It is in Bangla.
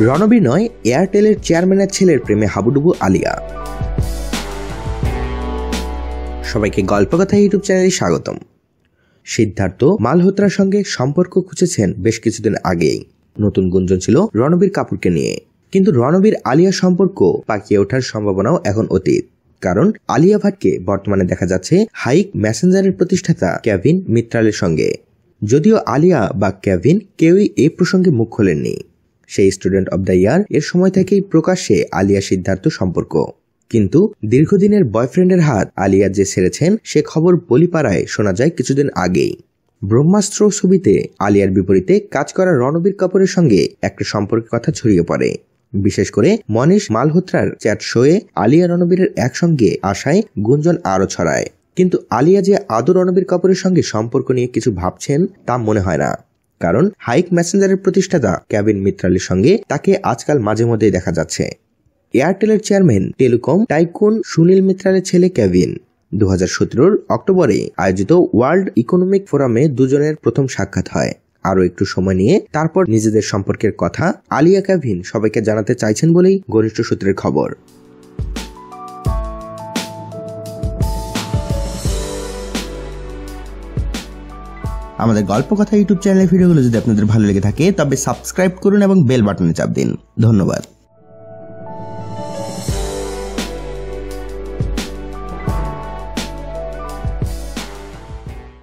রণবীর নয় এয়ারটেলের চেয়ারম্যানের ছেলের প্রেমে হাবুডুবু আলিয়া। সবাইকে গল্পকথা ইউটিউব চ্যানেলে স্বাগতম। সিদ্ধার্থ মালহোত্রার সঙ্গে সম্পর্ক খুঁজেছেন বেশ কিছুদিন আগেই। নতুন গুঞ্জন ছিল রণবীর কাপুরকে নিয়ে। কিন্তু রণবীর আলিয়া সম্পর্ক পাকিয়ে ওঠার সম্ভাবনাও এখন অতীত। কারণ আলিয়া ভাটকে বর্তমানে দেখা যাচ্ছে হাইক মেসেঞ্জারের প্রতিষ্ঠাতা ক্যাভিন মিত্রালের সঙ্গে। যদিও আলিয়া বা ক্যাভিন কেউই এ প্রসঙ্গে মুখ খোলেননি। সেই স্টুডেন্ট অব দ্য ইয়ার এর সময় থেকেই প্রকাশ্যে আলিয়া সিদ্ধার্থ সম্পর্ক। কিন্তু দীর্ঘদিনের বয়ফ্রেন্ডের হাত আলিয়া যে ছেড়েছেন, সে খবর বলিপাড়ায় শোনা যায় কিছুদিন আগেই। ব্রহ্মাস্ত্র ছবিতে আলিয়ার বিপরীতে কাজ করা রণবীর কাপুরের সঙ্গে একটা সম্পর্কের কথা ছড়িয়ে পড়ে। বিশেষ করে মনীষ মালহোত্রার চ্যাট শোয়ে আলিয়া রণবীরের একসঙ্গে আশায় গুঞ্জন আরও ছড়ায়। কিন্তু আলিয়া যে আদৌ রণবীর কাপুরের সঙ্গে সম্পর্ক নিয়ে কিছু ভাবছেন, তা মনে হয় না। কারণ হাইক মেসেঞ্জারের প্রতিষ্ঠাতা ক্যাবিন মিত্রালের সঙ্গে তাকে আজকাল মাঝে মধ্যেই দেখা যাচ্ছে। এয়ারটেলের চেয়ারম্যান টেলিকম টাইকুন সুনীল মিত্রালের ছেলে ক্যাভিন দু হাজার অক্টোবরে আয়োজিত ওয়ার্ল্ড ইকোনমিক ফোরামে দুজনের প্রথম সাক্ষাৎ হয়। আরও একটু সময় নিয়ে তারপর নিজেদের সম্পর্কের কথা আলিয়া ক্যাভিন সবাইকে জানাতে চাইছেন বলেই ঘনিষ্ঠ সূত্রের খবর। আমাদের গল্প কথা ইউটিউব চ্যানেলের ভিডিওগুলো যদি আপনাদের ভালো লেগে থাকে, তবে সাবস্ক্রাইব করুন এবং বেল বাটনে চাপ দিন। ধন্যবাদ।